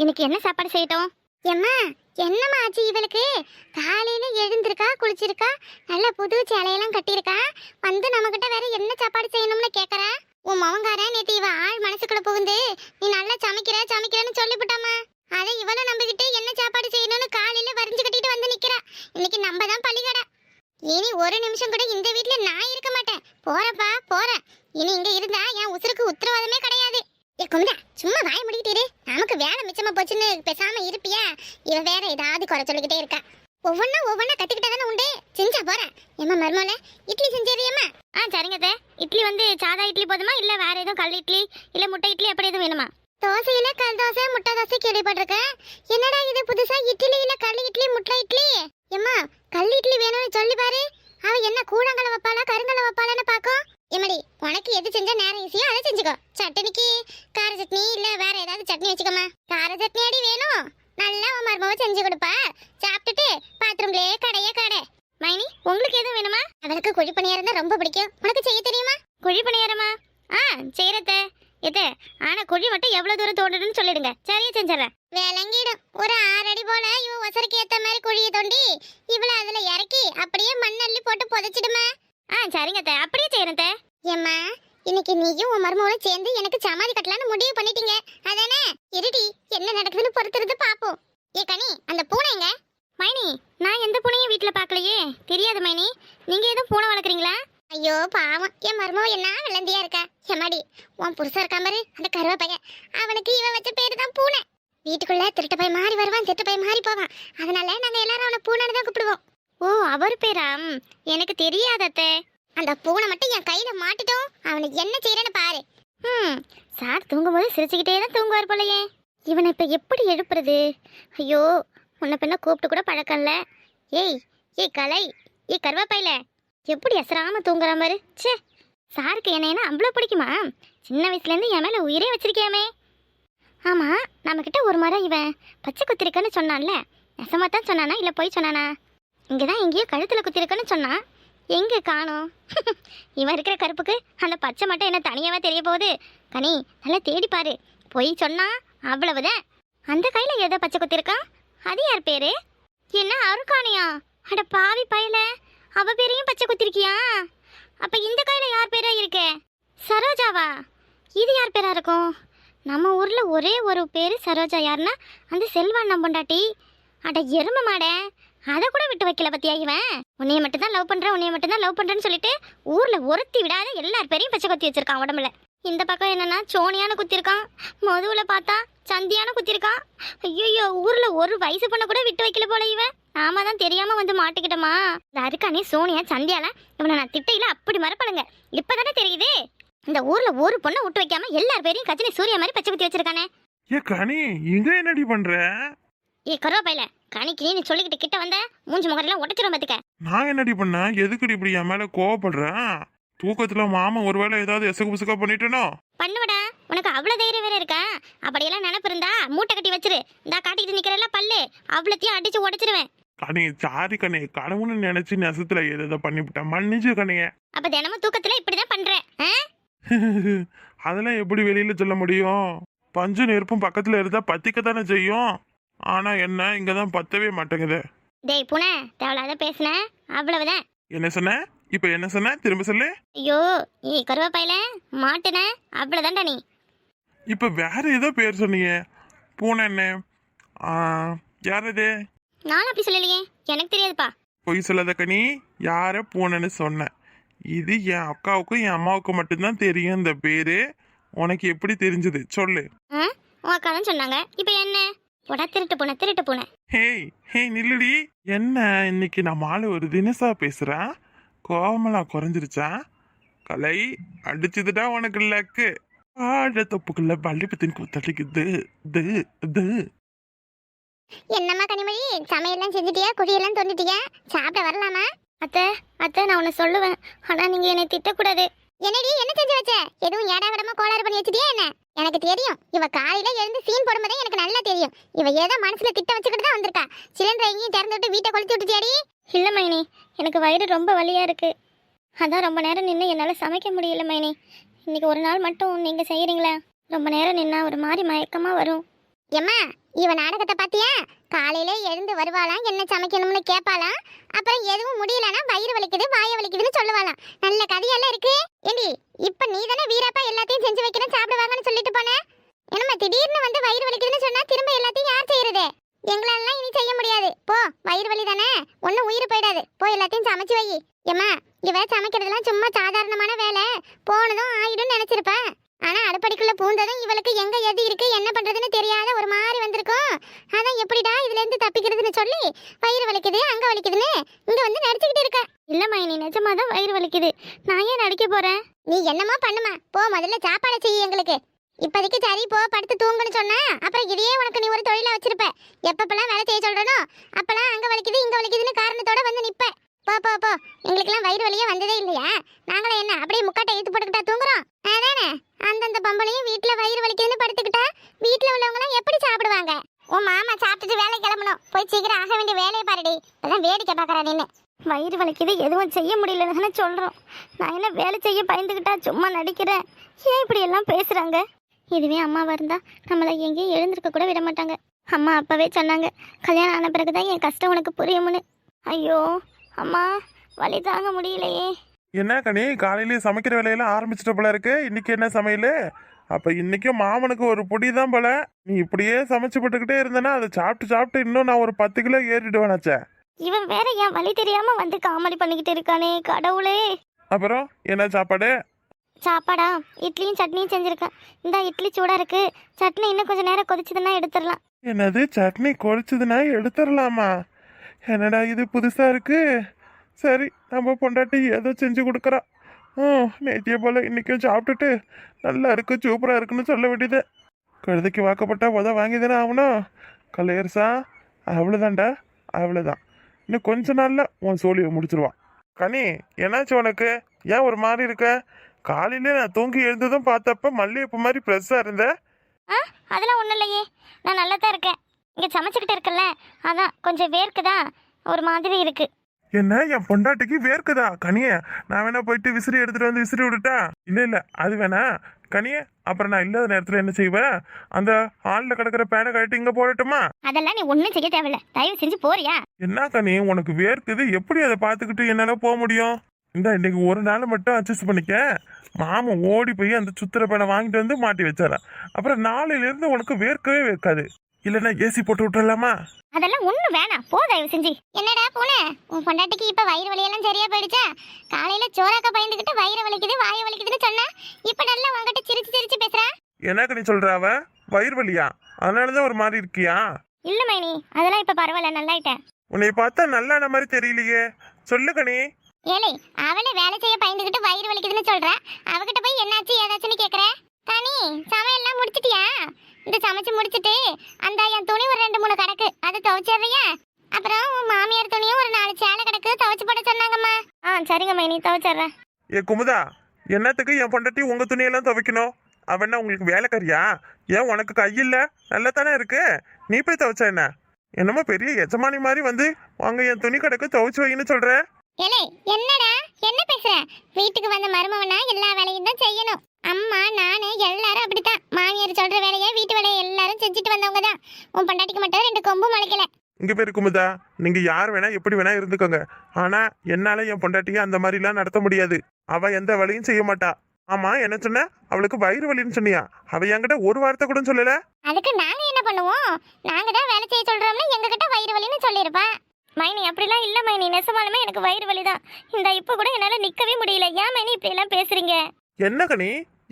இன்னைக்கு என்ன சாப்பாடு செய்யட்டும்? எம்மா என்னம்மா ஆச்சு இவளுக்கு? காலையில எழுந்திருக்கா குளிச்சிருக்கா? நல்ல புது சேலையெல்லாம் கட்டியிருக்கா? வந்து நம்மகிட்ட வேற என்ன சாப்பாடு செய்யணும்னு கேக்குறா? உன் மவங்காரன் நேத்து இவ ஆள் மனசுக்குள்ள புகுந்து நீ நல்லா சமைக்கிற சமைக்கிறன்னு சொல்லிவிட்டாமா அதை இவளும் நம்பிக்கிட்டு என்ன சாப்பாடு செய்யணும்னு காலையில வரிஞ்சு கட்டிட்டு வந்து நிக்கிறா. இன்னைக்கு நம்ம தான் பள்ளிக்கடை. இனி ஒரு நிமிஷம் கூட இந்த வீட்ல நான் இருக்க மாட்டேன். போறப்பா போறேன். இனி இங்க இருந்தா என் உசுருக்கு உத்தரவாதமே கிடையாது. ஏ குமுதா சும்மா வாய முடிக்கிட்டு வேலை மிச்சமா போச்சுன்னு பேசாம இருப்பியா? இவ வேற ஏதாவது குறை சொல்லிக்கிட்டே இருக்கா. ஒவ்வொன்னா ஒவ்வொன்னா கத்துக்கிட்டா தானே உண்டு? செஞ்சா போறேன் ஏமா மருமல இட்லி செஞ்சிருவியம்மா ஆ சரிங்க சார் இட்லி வந்து சாதா இட்லி போதுமா? இல்ல வேற எதுவும் கல் இட்லி இல்ல முட்டை இட்லி அப்படி எதுவும் வேணுமா? தோசையில கல் தோசை முட்டை தோசை கேள்விப்பட்டிருக்கேன். என்னடா இது புதுசா? இட்லியில கல் இட்லி முட்டை இட்லி? ஏம்மா கல் இட்லி வேணும்னு சொல்லி பாரு. அவ என்ன கூழங்கல வைப்பாளா கருங்கல வைப்பாளான்னு பாக்கும் எம்மடி உனக்கு எது செஞ்சா நேரம் ஈஸியோ அதை செஞ்சுக்கோ. சட்னிக்கு கார சட்னி இல்ல வேற ஏதாவது சட்னி வச்சுக்கோமா கார சட்னி அடி வேணும். நல்லா உன் மருமவ செஞ்சு கொடுப்பா. சாப்பிட்டுட்டு பாத்ரூம்லயே கடைய கடை. மைனி உங்களுக்கு எதுவும் வேணுமா? அவளுக்கு குழி பணியாரம் தான் ரொம்ப பிடிக்கும். உனக்கு செய்ய தெரியுமா? குழி பணியாரமா? ஆ செய்யறத எது ஆனா குழி மட்டும் எவ்வளவு தூரம் தோண்டணும்னு சொல்லிடுங்க. சரியா செஞ்சிடறேன். விளங்கிடும். ஒரு ஆறு அடி போல இவ ஒசருக்கு ஏத்த மாதிரி குழியை தோண்டி இவள அதுல இறக்கி அப்படியே மண்ணள்ளி போட்டு புதைச்சிடுமா. ஆ சரிங்க தே. அப்படியே செய்யறேன் ஏம்மா இன்னைக்கு நீயும் உன் மருமகளும் சேர்ந்து எனக்கு சமாதி கட்டலாம்னு முடிவு பண்ணிட்டீங்க. அதானே? இருடி என்ன நடக்குதுன்னு பொறுத்திருந்து பாப்போம். ஏ கனி அந்த பூனை எங்க? மைனி நான் எந்த பூனையும் வீட்டில் பார்க்கலையே தெரியாது மைனி நீங்க எதுவும் பூனை வளர்க்குறீங்களா? ஐயோ பாவம். என் மருமக என்ன விளந்தியா இருக்கா? எம்மாடி உன் புருஷன் இருக்கா பாரு அந்த கருவ பையன் அவனுக்கு இவன் வச்ச பேரு தான் பூனை. வீட்டுக்குள்ள திருட்டு பை மாறி வருவான் திருட்டு பை மாறி போவான். அதனால நாங்கள் எல்லாரும் அவனை பூனைன்னு தான் கூப்பிடுவோம். ஓ அவர் பேரா? எனக்கு தெரியாதத்தை அந்த பூனை மட்டும் என் கையில மாட்டிட்டோம். அவனுக்கு என்ன செய்யறேன்னு பாரு. ம் சார் தூங்கும்போது சிரிச்சுக்கிட்டே தான் தூங்குவார் போலயே. இவனை இப்போ எப்படி எழுப்புறது? ஐயோ உன்னை பின்ன கூப்பிட்டு கூட பழக்கம் ஏய் ஏய் கலை ஏய் கருவாப்பையில. எப்படி அசராம தூங்குற மாதிரி? ச்சே சாருக்கு என்னைனா அவ்வளோ பிடிக்குமா? சின்ன வயசுலேருந்து என் மேலே உயிரே வச்சிருக்கியாமே. ஆமாம் நம்ம கிட்ட ஒரு மரம் இவன். பச்சை குத்திருக்கன்னு சொன்னான்ல. நெசமாக தான் சொன்னானா இல்லை போய் சொன்னானா? இங்கே தான் எங்கேயோ கழுத்தில் குத்திருக்கன்னு சொன்னான். எங்கே காணோம்? இவன் இருக்கிற கருப்புக்கு அந்த பச்சை மட்டும் என்ன தனியாக தெரிய போகுது? கனி நல்லா தேடிப்பாரு போய் சொன்னா அவ்வளவுதான். அந்த கையில் ஏதோ பச்சை குத்திருக்கான் அது யார் பேரு? என்ன அருக்கானியா அட பாவி பயல. அவ பேரையும் பச்சை குத்திருக்கியா? அப்ப இந்த கையில யார் பேரா இருக்கு? சரோஜாவா? இது யார் பேரா இருக்கும்? நம்ம ஊர்ல ஒரே ஒரு பேரு சரோஜா. யாருன்னா அந்த செல்வண்ணன் நம்பண்டாட்டி அட எரும மாட. அதை கூட விட்டு வைக்கல பத்தியா இவன்? உன்னைய மட்டும் தான் லவ் பண்றேன் உன்னைய மட்டும் தான் லவ் பண்றேன்னு சொல்லிட்டு ஊர்ல ஒருத்தி விடாத எல்லார் பேரையும் பச்சை கொத்தி வச்சிருக்கான் உடம்புல. இந்த பக்கம் என்னன்னா சோனியான குத்திருக்கான் மதுவில் பார்த்தா சந்தியான குத்திருக்கான். ஐயோ ஊர்ல ஒரு வயசு பொண்ணை கூட விட்டு வைக்கல போல இவன். நாம தான் தெரியாம வந்து மாட்டிக்கிட்டோமா? இந்த அருக்கானே சோனியா சந்தியால இவனை நான் திட்டையில அப்படி மறப்பணுங்க இப்பதானே தெரியுது? இந்த ஊர்ல ஒரு பொண்ணை விட்டு வைக்காம எல்லார் பேரையும் கஜினி சூர்யா மாதிரி பச்சை குத்தி வச்சிருக்கானே. ஏ கனி இங்க என்னடி பண்ற? ஏ கருவாப்பையில கணிக்கு நீ சொல்லிக்கிட்டு கிட்ட வந்த மூஞ்சி முகரெல்லாம் உடச்சிரும் பாத்துக்க. நான் என்னடி பண்ணேன் எதுக்குடி இப்படி என் மேல கோவப்படுறேன் தூக்கத்துல மாமா ஒருவேளை ஏதாவது எசகு புசுக்கா பண்ணிட்டேனோ? பண்ணுவடா உனக்கு அவ்வளவு தைரியம் வேற இருக்கா? அப்படியெல்லாம் நினப்பு இருந்தா மூட்டை கட்டி வச்சிரு. இந்தா காட்டிட்டு நிக்கிறல்ல பல்லு. அவ்வளோத்தையும் அடிச்சு உடைச்சிருவேன். கனி சாரி கனி கடவுள்னு நினைச்சு நெசத்துல எதை பண்ணிவிட்டேன் மன்னிச்சு கனிய. அப்ப தினமும் தூக்கத்துல இப்படிதான் பண்றேன்? அதெல்லாம் எப்படி வெளியில சொல்ல முடியும்? பஞ்சு நெருப்பும் பக்கத்துல இருந்தா பத்திக்க தானே செய்யும்? ஆனா என்ன இங்கதான் பத்தவே மாட்டேங்குது. டேய் புன தேவையில்லாத பேசுன. அவ்வளவுதான். என்ன சொன்ன? இப்ப என்ன சொன்ன? திரும்ப சொல்லு. ஐயோ நீ கருவாப்பையில மாட்டுன? அவ்வளவுதான்டா நீ. இப்ப வேற ஏதோ பேர் சொன்னீங்க. பூனை என்ன? ஆ, யார் அது? நானும் அப்படி சொல்லலையே. எனக்கு தெரியாதுப்பா. பொய் சொல்லாத கனி யார பூனைன்னு சொன்னேன் இது என் அக்காவுக்கும் என் அம்மாவுக்கும் மட்டும்தான் தெரியும் இந்த பேரு. உனக்கு எப்படி தெரிஞ்சது? சொல்லு. ஆ உன் அக்கா தான் சொன்னாங்க. இப்போ என்ன? போடா திருட்டு பூனை திருட்டு பூனை. ஹேய் ஹேய் நில்லுடி. என்ன இன்னைக்கு நம்ம ஆளு ஒரு தினசா பேசுறேன் கோவமெல்லாம் குறைஞ்சிருச்சா? கலை அடிச்சதுடா உனக்கு லக்கு. ஆட தொப்புக்குள்ள பள்ளிப்பத்தின் கூத்தடிக்குது இது இது என்னம்மா கனிமொழி சமையல்லாம் செஞ்சுட்டியா? குழியெல்லாம் தோண்டிட்டியா? சாப்பிட வரலாமா? அத்தை அத்தை நான் உன்னை சொல்லுவேன். ஆனா நீங்க என்னை திட்டக்கூடாது. என்னடி என்ன செஞ்சு வச்ச? எதுவும் ஏடா விடமா கோளாறு பண்ணி வச்சிட்டியா என்ன? எனக்கு தெரியும். இவ காலையில எழுந்து சீன் போடும்போதே எனக்கு நல்லா தெரியும். இவ ஏதோ மனசுல திட்டம் வச்சுக்கிட்டு தான் வந்திருக்கா. சிலிண்டர் எங்கேயும் திறந்து விட்டு வீட்டை கொளுத்தி விட்டுட்டியாடி? இல்ல மைனி எனக்கு வயிறு ரொம்ப வலியா இருக்கு. அதான் ரொம்ப நேரம் நின்று என்னால் சமைக்க முடியல மைனி. இன்னைக்கு ஒரு நாள் மட்டும் நீங்க செய்யறீங்களா. ரொம்ப நேரம் நின்னா ஒரு மாதிரி மயக்கமா வரும். ஏம்மா இவ நாடகத்தை பாத்தியா? காலையில எழுந்து வருவாளாம் என்ன சமைக்கணும்னு கேட்பாளாம் அப்புறம் எதுவும் முடியலன்னா வயிறு வலிக்குது வாய வலிக்குதுன்னு சொல்லுவாளாம். நல்ல கதையெல்லாம் இருக்கு. ஏண்டி இப்ப நீ தானே வீரப்பா எல்லாத்தையும் செஞ்சு வைக்கிறேன் சாப்பிடுவாங்கன்னு சொல்லிட்டு போனேன் என்னம்மா திடீர்னு வந்து வயிறு வலிக்குதுன்னு சொன்னா திரும்ப எல்லாத்தையும் யார் செய்யறது? எங்களாலாம் இனி செய்ய முடியாது. போ வயிறு வலி தானே? ஒன்றும் உயிர் போயிடாது. போ எல்லாத்தையும் சமைச்சு வை. ஏம்மா இவ சமைக்கிறதுலாம் சும்மா சாதாரணமான வேலை. போனதும் ஆயிடும் நினைச்சிருப்பேன் ஆனா அடுப்படிக்குள்ள பூந்ததும் இவளுக்கு எங்க எது இருக்கு என்ன பண்றதுன்னு தெரியாத ஒரு மாதிரி அதான் எப்படிடா இதுல இருந்து தப்பிக்கிறதுன்னு சொல்லி வயிறு வலிக்குது அங்க வலிக்குதுன்னு இங்க வந்து நடிச்சுக்கிட்டு இருக்க. இல்லம்மா நீ நிஜமா தான் வயிறு வலிக்குது. நான் ஏன் நடிக்க போறேன்? நீ என்னமா பண்ணுமா? போ முதல்ல சாப்பாடு செய்ய எங்களுக்கு. இப்போதைக்கு சரி போ படுத்து தூங்குன்னு சொன்னா அப்புறம் இதையே உனக்கு நீ ஒரு தொழிலா வச்சிருப்ப. எப்பப்பெல்லாம் வேலை செய்ய சொல்றனோ அப்பெல்லாம் அங்க வலிக்குது இங்க வலிக்குதுன்னு காரணத்தோட வந்து நிப்ப. போ போ போ. எங்களுக்கெல்லாம் வயிறு வலியே வந்ததே இல்லையா? நாங்களே என்ன அப்படியே முக்காட்டை இழுத்து போட்டுக்கிட்டா தூங்குறோம்? அதானே? அந்தந்த பொம்பளையும் வீட்டுல வயிறு வலிக்குதுன்னு படுத்துக்கிட்டா வீட்டுல உள்ளவங்க எப்படி சாப்பிடுவாங்க உன் சாப்பிட்டுட்டு வேலை கிளம்பணும். போய் சீக்கிரம் ஆக வேண்டிய வேலையை பாருடி. இப்பதான் வேடிக்கை பாக்குறா நின்னு. வயிறு வலிக்குது எதுவும் செய்ய முடியலன்னு தானே சொல்றோம். நான் என்ன வேலை செய்ய பயந்துக்கிட்டா சும்மா நடிக்கிறேன்? ஏன் இப்படி எல்லாம் பேசுறாங்க? இதுவே அம்மாவா இருந்தா நம்மளை எங்கேயும் எழுந்திருக்க கூட விட மாட்டாங்க. அம்மா அப்பவே சொன்னாங்க கல்யாணம் ஆன பிறகுதான் என் கஷ்டம் உனக்கு புரியும்னு. ஐயோ அம்மா வலி தாங்க முடியலையே. என்ன கனி காலையிலேயே சமைக்கிற வேலையெல்லாம் ஆரம்பிச்சிட்ட போல இருக்கு. இன்னைக்கு என்ன சமையல்? அப்ப இன்னைக்கும் மாமனுக்கு ஒரு பொடி தான் போல. நீ இப்படியே சமைச்சு போட்டுக்கிட்டே இருந்தனா அதை சாப்பிட்டு சாப்பிட்டு இன்னும் நான் ஒரு பத்து கிலோ ஏறிடுவேனாச்சே இவன் வேற என் வழி தெரியாம வந்து காமெடி பண்ணிக்கிட்டு இருக்கானே கடவுளே. அப்புறம் என்ன சாப்பாடு? சாப்பாடா? இட்லியும் சட்னியும் செஞ்சிருக்கேன். இந்த இட்லி சூடா இருக்கு. சட்னி இன்னும் கொஞ்ச நேரம் கொதிச்சதுன்னா எடுத்துடலாம். என்னது சட்னி கொறிச்சதுன்னா எடுத்துடலாமா? என்னடா இது புதுசா இருக்கு. சரி நம்ம பொண்டாட்டி ஏதோ செஞ்சு கொடுக்குறா. நேத்திய போல இன்னைக்கும் சாப்பிட்டுட்டு நல்லா இருக்கு சூப்பராக இருக்குன்னு சொல்ல வேண்டியது. கழுதைக்கு வாக்கப்பட்டா உதவ வாங்கி தானே ஆகணும். கலையரசா அவ்வளோதான்டா அவ்வளோதான் இன்னும் கொஞ்ச நாளில் உன் சோழியை முடிச்சிருவான். கனி என்னாச்சு உனக்கு? ஏன் ஒரு மாதிரி இருக்க? காலையில நான் தூங்கி எழுந்ததும் பார்த்தப்ப மல்லிகைப்பூ மாதிரி ஃப்ரெஷ்ஷாக இருந்த. ஆ அதெல்லாம் ஒன்றும் இல்லையே. நான் நல்லா தான் இருக்கேன். இங்கே சமைச்சிக்கிட்டு இருக்கேன்ல. அதான் கொஞ்சம் வேர்க்குதா ஒரு மாதிரி இருக்குது என்ன என் பொண்டாட்டிக்கு வேர்க்குதா? கனிய நான் வேணா போயிட்டு விசிறி எடுத்துட்டு வந்து விசிறி விட்டுட்டா? இல்ல இல்ல அது வேணா. கனிய அப்புறம் நான் இல்லாத நேரத்துல என்ன செய்வேன் அந்த ஹால்ல கிடக்குற பேனை கழட்டி இங்க போடட்டுமா? அதெல்லாம் நீ ஒன்றும் செய்ய தேவையில்ல. தயவு செஞ்சு போறியா? என்ன கனி உனக்கு வேர்க்குது? எப்படி அதை பார்த்துக்கிட்டு என்னால போக முடியும்? இந்த இன்னைக்கு ஒரு நாள் மட்டும் அட்ஜஸ்ட் பண்ணிக்க. மாமன் ஓடி போய் அந்த சுத்திர பேனை வாங்கிட்டு வந்து மாட்டி வச்சாரன் அப்புறம் நாளையில இருந்து உனக்கு வேர்க்கவே வேர்க்காது. இல்லைன்னா ஏசி போட்டு விட்டுறலாமா? அதெல்லாம் ஒன்றும் வேணாம். போ தயவு செஞ்சு. என்னடா பூனை? உன் பொண்டாட்டிக்கு இப்போ வயிறு வலியெல்லாம் சரியா போயிடுச்சா? காலையில சோறாக்க பயந்துக்கிட்டு வயிறு வலிக்குது வாய வலிக்குதுன்னு சொன்னா இப்போ நல்லா உங்ககிட்ட சிரிச்சு சிரிச்சு பேசுறா? என்ன கனி சொல்ற அவ? வயிறு வலியா? அதனாலதான் ஒரு மாதிரி இருக்கியா? இல்ல மைனி அதெல்லாம் இப்போ பரவாயில்ல நல்லாயிட்டேன். உன்னை பார்த்தா நல்லான மாதிரி தெரியலையே. சொல்லு கனி. ஏலே அவளை வேலை செய்ய பயந்துகிட்டு வயிறு வலிக்குதுன்னு சொல்ற. அவகிட்ட போய் என்னாச்சு ஏதாச்சுன்னு கேக்குற? கனி சமையல்லாம் முடிச்சிட்டியா? இந்த சமைச்சு முடிச்சிட்டு அந்த என் துணி ஒரு ரெண்டு மூணு கிடக்கு அதை துவைச்சிடுறியா? அப்புறம் உன் மாமியார் துணியும் ஒரு நாலு சேலை கிடக்கு துவைச்சு போட சொன்னாங்கம்மா. ஆ சரிங்க மைனி துவைச்சிடுறேன். ஏ குமுதா என்னத்துக்கு என் பொண்டாட்டி உங்க துணியெல்லாம் துவைக்கணும்? அவன்னா உங்களுக்கு வேலைக்காரியா? ஏன் உனக்கு கையில்ல நல்லா தானே இருக்கு? நீ போய் துவைச்ச என்ன? என்னமோ பெரிய எஜமானி மாதிரி வந்து அங்கே என் துணி கிடக்கு துவைச்சு வைன்னு சொல்கிற ஏலே என்னடா? என்ன பேசுற? வீட்டுக்கு வந்த மருமவனா எல்லா வேலையும் தான் செய்யணும். அம்மா நானு எல்லாரும் அப்படித்தான். மாமியார் சொல்ற வேலையை வீட்டு வேலையை எல்லாரும் செஞ்சுட்டு வந்தவங்க தான். உன் பொண்டாட்டிக்கு மட்டும் ரெண்டு கொம்பு முளைக்கல. இங்க பேரு குமுதா. நீங்க யார் வேணா எப்படி வேணா இருந்துக்கோங்க. ஆனா என்னால என் பொண்டாட்டியை அந்த மாதிரிலாம் நடத்த முடியாது. அவ எந்த வேலையும் செய்ய மாட்டா. ஆமா என்ன சொன்ன? அவளுக்கு வயிறு வலின்னு சொன்னியா? அவ என்கிட்ட ஒரு வார்த்தை கூட சொல்லல. அதுக்கு நாங்க என்ன பண்ணுவோம்? நாங்க தான் வேலை செய்ய சொல்றோம்னு எங்க கிட்ட வயிறு வலின்னு சொல்லிருப்பா மைனி அப்படிலாம் இல்ல மைனி. நெசமாலுமே எனக்கு வயிறு வலி தான் இந்த இப்ப கூட என்னால நிக்கவே முடியல. ஏன் மைனி இப்படி எல்லாம் பேசுறீங்க? என்ன கனி?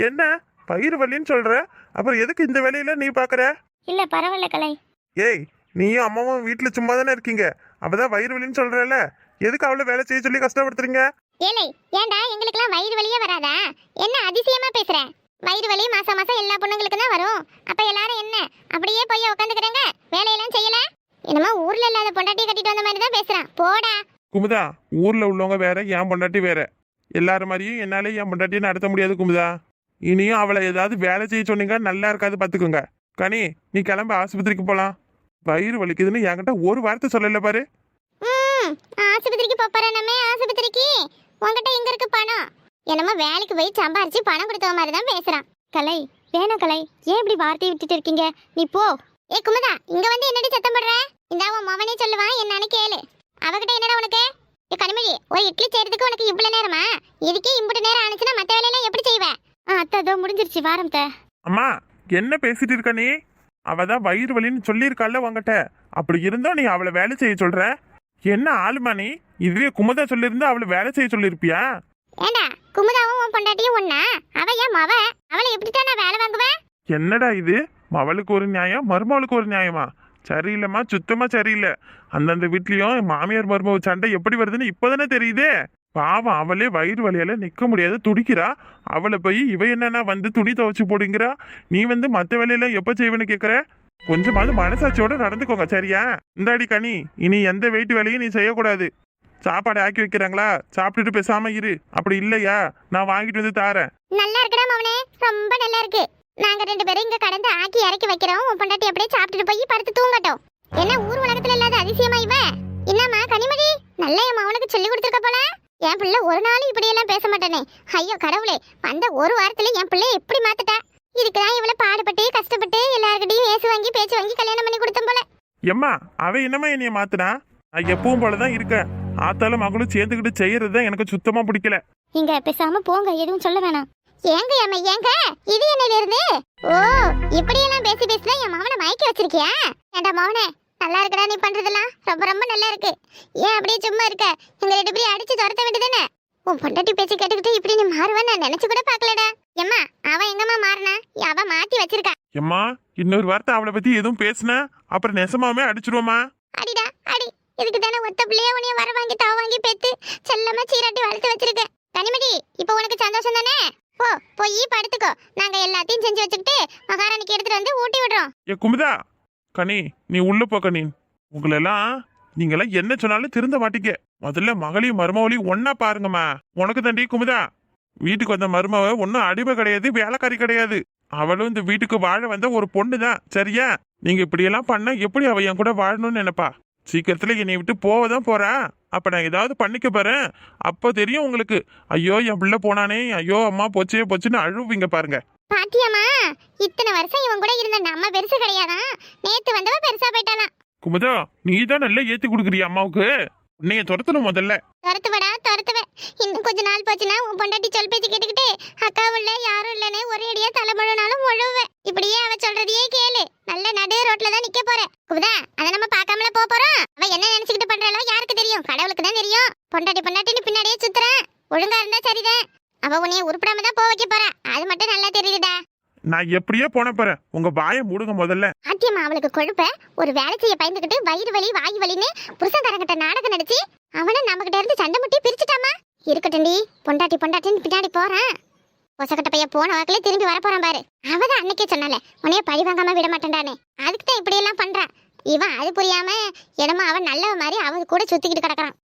என்ன? வயிறு வலின்னு சொல்ற? அப்புறம் எதுக்கு இந்த வேலையில நீ பாக்குற? இல்ல பரவாயில்ல கலை. ஏய் நீயும் அம்மாவும் வீட்டுல சும்மா தானே இருக்கீங்க? அவதான் வயிறு வலின்னு சொல்றல எதுக்கு அவளை வேலை செய்ய சொல்லி கஷ்டப்படுத்துறீங்க? ஏலே ஏன்டா எங்களுக்குலாம் வயிறு வலியே வராதா? என்ன அதிசயமா பேசுற? வயிறு வலி மாசம் மாசம் எல்லா பொண்ணுங்களுக்கு தான் வரும். அப்ப எல்லாரும் என்ன? அப்படியே போய் உட்காந்துக்கிறாங்க வேலையெல்லாம் செய்யல? என்னமோ ஊர்ல இல்லாத பொண்டாட்டி கட்டிட்டு வந்த மாதிரி தான் பேசுறான். போடா. குமுதா ஊர்ல உள்ளவங்க வேற என் பொண்டாட்டி வேற. எல்லாரும் மாதிரியும் என்னால என் பொண்டாட்டியை நடத்த முடியாது குமுதா. இனியும் அவளை ஏதாவது வேலை செய்ய சொன்னீங்க நல்லா இருக்காது பாத்துக்கோங்க. கனி நீ கிளம்ப ஆஸ்பத்திரிக்கு போலாம். வயிறு வலிக்குதுன்னு என்கிட்ட ஒரு வார்த்தை சொல்லல பாரு. ஆஸ்பத்திரிக்கு போறேன் நம்ம ஆஸ்பத்திரிக்கு. உன்கிட்ட எங்க இருக்கு பணம்? என்னமோ வேலைக்கு போய் சம்பாரிச்சு பணம் கொடுத்த மாதிரி தான் பேசுறான். கலை வேணாம் கலை. ஏன் இப்படி வார்த்தையை விட்டுட்டு இருக்கீங்க? நீ போ. ஏ குமுதா இங்க வந்து என்னடி சத்தம் போடுற? இந்த அவன் மவனே சொல்லுவான் என்னன்னு கேளு. அவகிட்ட என்னடா உனக்கு? ஏ கனிமொழி ஒரு இட்லி செய்யறதுக்கு உனக்கு இவ்வளவு நேரமா? இதுக்கே இம்புட்டு நேரம் ஆனிச்சுன்னா மத்த வேலையெல்லாம் எப்படி செய்வ? ஆ அத்தை அதோ முடிஞ்சிருச்சு. வாரம் தே அம்மா என்ன பேசிட்டு இருக்க நீ? அவ தான் வயிறு வலின்னு சொல்லியிருக்கால உங்ககிட்ட அப்படி இருந்தும் நீ அவளை வேலை செய்ய சொல்ற? என்ன ஆளுமா நீ? இதுவே குமுதா சொல்லியிருந்தா அவளை வேலை செய்ய சொல்லியிருப்பியா? ஏண்டா குமுதாவும் உன் பொண்டாட்டியும் ஒண்ணா? அவ ஏன் மவ? அவளை எப்படித்தான் நான் வேலை வாங்குவேன்? என்னடா இது? மவளுக்கு ஒரு நியாயம் மருமவளுக்கு ஒரு நியாயமா? சரியில்லைம்மா சுத்தமா சரியில்லை. அந்தந்த வீட்லயும் மாமியார் மருமக சண்டை எப்படி வருதுன்னு இப்போதானே தெரியுதே. பாவம் அவளே வயிறு வலியால நிக்க முடியாத துடிக்கிறா. அவளை போய் இவ என்னன்னா வந்து துணி துவைச்சு போடுங்கிறா. நீ வந்து மத்த வேலையெல்லாம் எப்ப செய்வேன்னு கேக்குற? கொஞ்சமாவது மனசாட்சியோட நடந்துக்கோங்க சரியா? இந்தாடி கனி இனி எந்த வெயிட் வேலையும் நீ செய்யக்கூடாது. சாப்பாடு ஆக்கி வைக்கிறாங்களா? சாப்பிட்டுட்டு பேசாம இரு. அப்படி இல்லையா? நான் வாங்கிட்டு வந்து தாரேன். நல்லா இருக்குடா மவனே. ரொம்ப நல்லா இருக்கு. நாங்க ரெண்டு பேரும் இங்க கடந்து ஆக்கி இறக்கி வைக்கிறோம். உன் பொண்டாட்டி அப்படியே சாப்பிட்டுட்டு போய் படுத்து தூங்கட்டும். என்ன ஊர் உலகத்துல இல்லாத அதிசயமா இவ? என்னம்மா கனிமொழி? நல்ல என் மவனுக்கு சொல்லி கொடுத்துருக்க போல? என் பிள்ளை ஒரு நாள் இப்படி எல்லாம் பேச மாட்டேனே. ஐயோ கடவுளே வந்த ஒரு வாரத்துல என் பிள்ளைய எப்படி மாத்துட்டா? இதுக்குதான் இவ்வளவு பாடுபட்டு கஷ்டப்பட்டு எல்லார்கிட்டயும் ஏசு வாங்கி பேச்சு வாங்கி கல்யாணம் பண்ணி கொடுத்தோம் போல. எம்மா அவ என்னம்மா என்னைய மாத்துனா? நான் எப்பவும் போலதான் இருக்கேன். ஆத்தால மகளும் சேர்ந்துக்கிட்டு செய்யறது தான் எனக்கு சுத்தமா பிடிக்கல. இங்க பேசாம போங்க எதுவும் சொல்ல வேணாம். ஏங்க ஏமா ஏங்க? இது என்னையில இருந்து? ஓ இப்படி எல்லாம் பேசி பேசினா என் மவனை மயக்கி வச்சிருக்கியா? ஏண்டா மவனே நல்லா இருக்குடா நீ பண்றதெல்லாம். ரொம்ப ரொம்ப நல்லா இருக்கு. ஏன் அப்படியே சும்மா இருக்க? எங்க ரெண்டு பேரும் அடிச்சு துரத்த வேண்டியதானே உன் பொண்டாட்டி பேச்சு கேட்டுக்கிட்டு இப்படி நீ மாறுவேன்னு நான் நினைச்சு கூட பார்க்கலடா. எம்மா அவ எங்கம்மா மாறினா? அவ மாத்தி வச்சிருக்கா. எம்மா இன்னொரு வார்த்தை அவளை பத்தி எதுவும் பேசுன? அப்புறம் நெசமாவே அடிச்சிருவோமா? அடிடா அடி. இதுக்கு தானே ஒத்த பிள்ளைய உனைய வர வாங்கி தவ வாங்கி பெத்து செல்லமா சீராட்டி வளர்த்து வச்சிருக்க. கனிமதி இப்போ உனக்கு சந்தோஷம் தானே? போ போய் படுத்துக்கோ. நாங்க எல்லாத்தையும் செஞ்சு வச்சுக்கிட்டு மகாராணிக்கு எடுத்துட்டு வந்து ஊட்டி விடுறோம். ஏ குமுதா கனி நீ உள்ள போ கனி. உங்களெல்லாம் நீங்கெல்லாம் என்ன சொன்னாலும் திருந்த மாட்டீங்க. முதல்ல மகளையும் மருமவளையும் ஒன்னா பாருங்கம்மா. உனக்கு தண்டி குமுதா. வீட்டுக்கு வந்த மருமவ ஒன்னும் அடிமை கிடையாது வேலைக்காரி கிடையாது. அவளும் இந்த வீட்டுக்கு வாழ வந்த ஒரு பொண்ணு தான் சரியா? நீங்க இப்படியெல்லாம் பண்ணா எப்படி அவ என் கூட வாழணும்னு நினைப்பா? சீக்கிரத்துல என்னை விட்டு போக தான் போறா. அப்ப நான் ஏதாவது பண்ணிக்க போறேன். அப்போ தெரியும் உங்களுக்கு. ஐயோ என் பிள்ளை போனானே. ஐயோ அம்மா போச்சே போச்சுன்னு அழுவீங்க பாருங்க. பாத்தியம்மா? இத்தனை வருஷம் இவன் கூட இருந்த நம்ம பெருசு கிடையாதான். நேத்து வந்தவ பெருசா போயிட்டாலாம் குமுதா நீ தான் நல்லா ஏத்தி கொடுக்குறிய அம்மாவுக்கு? உன்னைய துரத்தணும் முதல்ல. துரத்துவடா துரத்துவ. இன்னும் கொஞ்ச நாள் போச்சுன்னா உன் பொண்டாட்டி சொல் பேச்சு கேட்டுக்கிட்டு அக்கா உள்ள யாரும் இல்லனே ஒரே அடியா தலை முழுனாலும் முழுவேன் இப்படியே அவ சொல்றதையே கேளு. நல்ல நடு ரோட்ல தான் நிக்க போற. குமுதா அதை நம்ம பார்க்காமல போக போறோம். அவ என்ன நினைச்சுக்கிட்டு பண்றாளோ யாருக்கு தெரியும்? கடவுளுக்கு தான் தெரியும். பொண்டாட்டி பொண்டாட்டின்னு பின்னாடியே சுத்துறேன் ஒழுங்கா இருந்தா சரிதான் அவ உன்னைய உருப்படாம தான் போக வைக்க போறா. அது மட்டும் நல்லா தெரியுதுடா. நான் எப்படியே போன போறேன். உங்க வாயை மூடுங்க முதல்ல. ஆத்தியம்மா அவளுக்கு கொழுப்ப ஒரு வேலை செய்ய பயந்துகிட்டு வயிறு வலி வாய் வலின்னு புருஷன்காரங்கிட்ட நாடகம் நடிச்சு அவனை நம்ம கிட்ட இருந்து சண்டை முட்டி பிரிச்சுட்டாமா இருக்கட்டும்டி பொண்டாட்டி பொண்டாட்டின்னு பின்னாடி போறான். பொசக்கட்ட பையன் போன வாக்கிலே திரும்பி வரப்போறான் பாரு. அவதான் அன்னைக்கே சொன்னால உன்னைய பழி வாங்காம விட மாட்டேன்டானே அதுக்கு தான் இப்படி எல்லாம் பண்றான். இவன் அது புரியாம என்னமோ அவன் நல்லவ மாதிரி அவன் கூட சுத்திக்கிட்டு கிடக்குறான்.